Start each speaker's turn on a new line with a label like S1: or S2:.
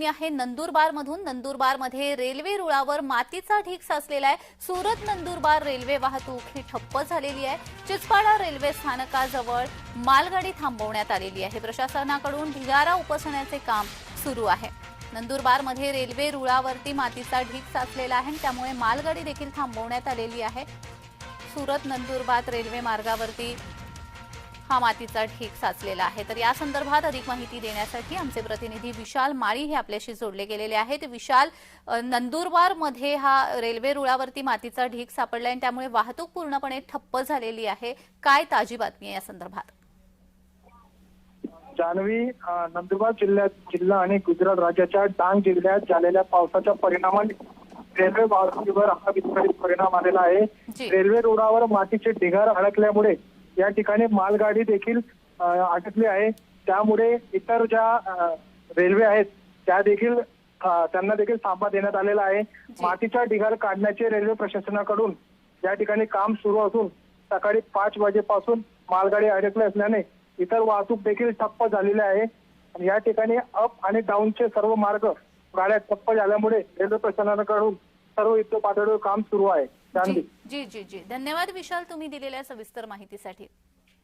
S1: बातमी आहे नंदुरबार मधून नंदुरबारमध्ये रेल्वे रुळावर मातीचा ढीग साचलेला आहे. सुरत नंदुरबार रेल्वे वाहतूक ही ठप्प झालेली आहे. चिचपाडा रेल्वे स्थानकाजवळ मालगाडी थांबवण्यात आलेली आहे. प्रशासनाकडून ढिगारा उपसण्याचे काम सुरू आहे. नंदुरबारमध्ये रेल्वे रुळावरती मातीचा ढीग साचलेला आहे आणि त्यामुळे मालगाडी देखील थांबवण्यात आलेली आहे. सुरत नंदुरबार रेल्वे मार्गावरती हा मातीचा ढीग साचलेला आहे. तर या संदर्भात अधिक माहिती देण्यासाठी आमचे प्रतिनिधी विशाल माळी हे आपल्याशी जोडले गेलेले आहेत. विशाल अ, नंदुरबारमध्ये हा रेल्वे रुळावरती मातीचा ढीग सापडला आणि त्यामुळे वाहतूक पूर्णपणे ठप्प झालेली आहे. काय ताजी बातमी आहे या संदर्भात?
S2: जान्हवी नंदुरबार जिल्ह्यात जिल्हा आणि गुजरात राज्याच्या डांग जिल्ह्यात झालेल्या पावसाच्या परिणामाने रेल्वे वाहतुकीवर हा विस्कळीत परिणाम आलेला आहे. रेल्वे रुळावर मातीचे ढिगार अडकल्यामुळे या ठिकाणी मालगाडी देखील अ, अडकली आहे. त्यामुळे इतर ज्या रेल्वे आहेत त्या देखील त्यांना देखील थांबा देण्यात आलेला आहे. मातीचा ढिगार काढण्याचे रेल्वे प्रशासनाकडून या ठिकाणी काम सुरू असून सकाळी पाच वाजेपासून मालगाडी अडकली असल्याने इतर वाहतूक देखील ठप्प झालेली आहे. आणि या ठिकाणी अप आणि डाऊनचे सर्व मार्ग गाड्या ठप्प झाल्यामुळे रेल्वे प्रशासनाकडून सर्व युद्ध पातळीवर काम सुरू आहे.
S1: जी जी जी. धन्यवाद विशाल तुम्ही दिलेल्या सविस्तर माहितीसाठी.